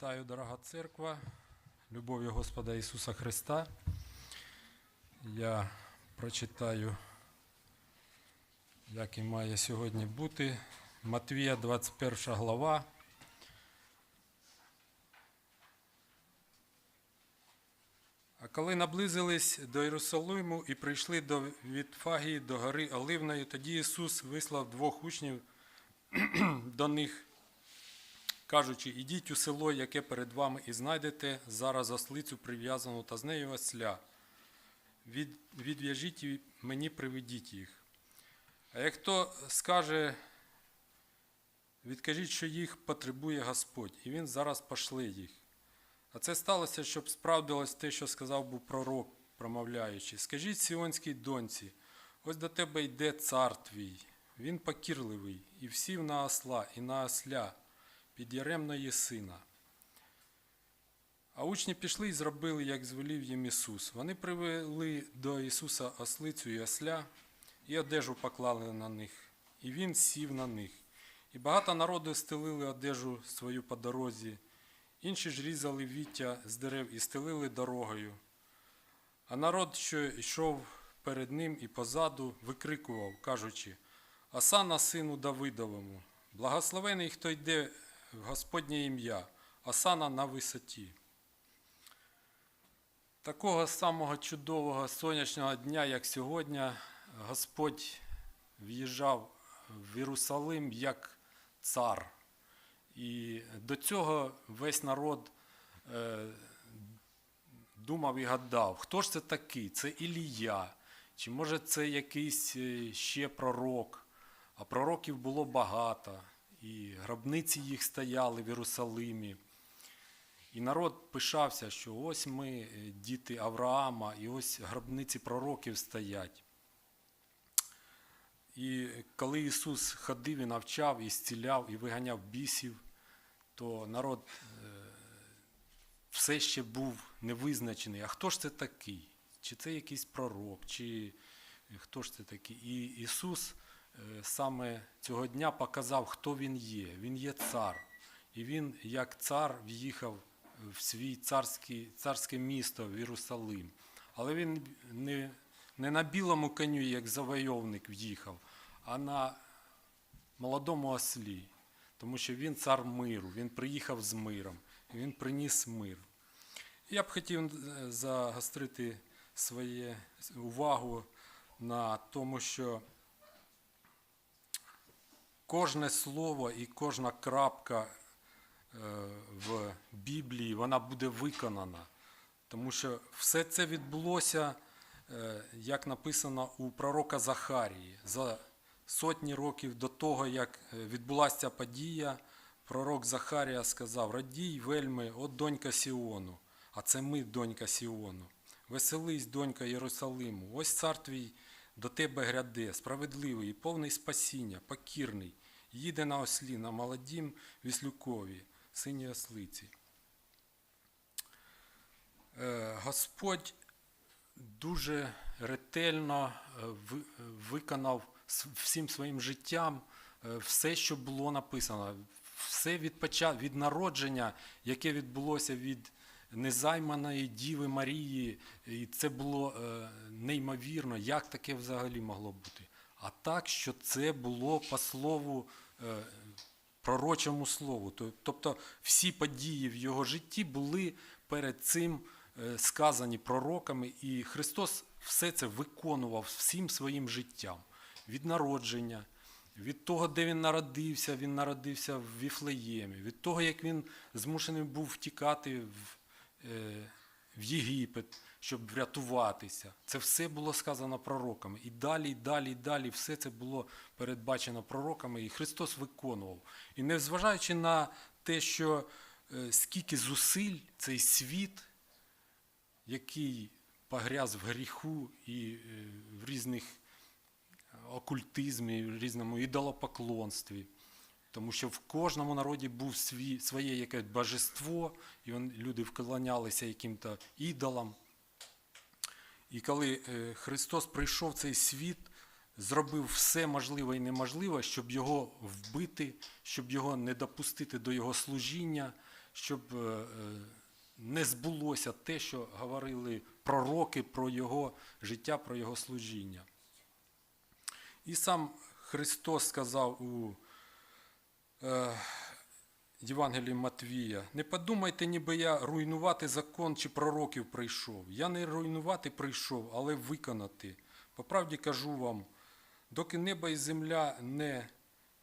Вітаю, дорога церква, любов'ю Господа Ісуса Христа. Я прочитаю, як і має сьогодні бути. Матвія, 21 глава. А коли наблизились до Єрусалиму і прийшли до Вітфагії, до гори Оливної, тоді Ісус вислав двох учнів до них кажучи, ідіть у село, яке перед вами, і знайдете зараз ослицю прив'язану та з нею осля. Від, відв'яжіть і мені приведіть їх. А як хто скаже, відкажіть, що їх потребує Господь, і він зараз пошле їх. А це сталося, щоб справдилось те, що сказав був пророк, промовляючи. Скажіть сіонській доньці, ось до тебе йде цар твій, він покірливий, і всів на осла, і на осля, під яремної сина. А учні пішли і зробили, як звелів їм Ісус. Вони привели до Ісуса ослицю і осля, і одежу поклали на них, і Він сів на них. І багато народу стелили одежу свою по дорозі, інші ж різали віття з дерев і стелили дорогою. А народ, що йшов перед ним і позаду, викрикував, кажучи: Асана сину Давидовому, благословений, хто йде Господнє ім'я, Асана на висоті. Такого самого чудового сонячного дня, як сьогодні, Господь в'їжджав в Єрусалим як цар. І до цього весь народ е, думав і гадав, хто ж це такий? Це Ілія, чи може це якийсь е, ще пророк, а пророків було багато, і гробниці їх стояли в Єрусалимі. І народ пишався, що ось ми е, діти Авраама, і ось гробниці пророків стоять. І коли Ісус ходив і навчав, і зціляв, і виганяв бісів, то народ е, все ще був невизначений. А хто ж це такий? Чи це якийсь пророк, чи хто ж це такий? І Ісус е, саме цього дня показав, хто Він є. Він є цар. І Він, як цар, в'їхав в свій царський, царське місто в Єрусалим. Але він не, не на білому коню, як завойовник в'їхав, а на молодому ослі. Тому що він цар миру, він приїхав з миром, він приніс мир. Я б хотів е, загострити свою увагу на тому, що кожне слово і кожна крапка е, в Біблії вона буде виконана. Тому що все це відбулося, е, як написано у пророка Захарії. За сотні років до того, як е, відбулася ця подія, пророк Захарія сказав: Радій, вельми, от донька Сіону, а це ми, донька Сіону. Веселись, донька Єрусалиму, ось цар твій до тебе гряде, справедливий і повний спасіння, покірний, їде на ослі, на молодім віслюкові, синій ослиці. Е, Господь дуже ретельно е, виконав всім своїм життям е, все, що було написано. Все від, поча- від народження, яке відбулося від незайманої Діви Марії, і це було неймовірно, як таке взагалі могло бути. А так, що це було по слову е, пророчому слову. Тобто всі події в його житті були перед цим е, сказані пророками, і Христос все це виконував всім своїм життям від народження. Від того, де він народився, він народився в Віфлеємі, від того, як він змушений був втікати в, е, в Єгипет, щоб врятуватися. Це все було сказано пророками. І далі, і далі, і далі все це було передбачено пророками, і Христос виконував. І незважаючи на те, що е, скільки зусиль цей світ, який погряз в гріху і е, в різних окультизмі, в різному ідолопоклонстві. Тому що в кожному народі був свій, своє якесь божество, і люди вклонялися яким-то ідолам. І коли е, Христос прийшов в цей світ, зробив все можливе і неможливе, щоб його вбити, щоб його не допустити до його служіння, щоб е, е, не збулося те, що говорили пророки про його життя, про його служіння. І сам Христос сказав у Євангелії Матвія: не подумайте, ніби я руйнувати закон чи пророків прийшов. Я не руйнувати прийшов, але виконати. По правді кажу вам, доки небо і земля не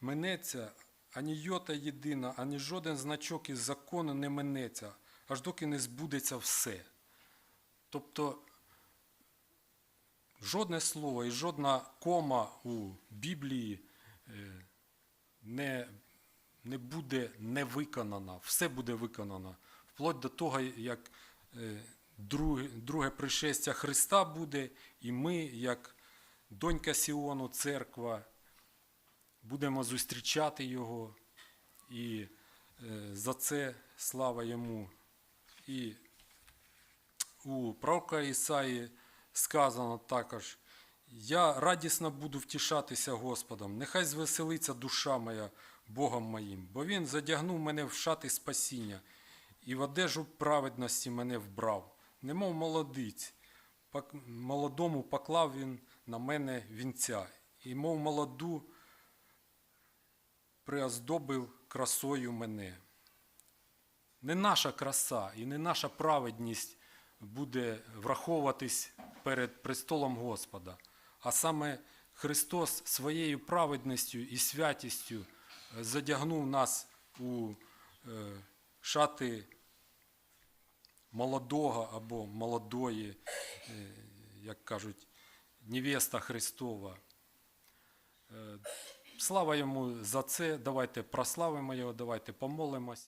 минеться, ані йота єдина, ані жоден значок із закону не минеться, аж доки не збудеться все. Тобто жодне слово і жодна кома у Біблії е, не, не буде не виконана, все буде виконано. Вплоть до того, як е, друге, пришестя Христа буде, і ми, як донька Сіону, церква, будемо зустрічати Його, і е, за це слава Йому. І у пророка Ісаї сказано також: Я радісно буду втішатися Господом, нехай звеселиться душа моя Богом моїм, бо Він задягнув мене в шати спасіння і в одежу праведності мене вбрав, немов молодиць. Молодому поклав він на мене вінця, і мов молоду приоздобив красою мене. Не наша краса і не наша праведність буде враховуватись перед престолом Господа, а саме Христос своєю праведністю і святістю е, задягнув нас у е, шати молодого або молодої, е, як кажуть, невеста Христова. Слава йому за це. Давайте прославимо його, давайте помолимось.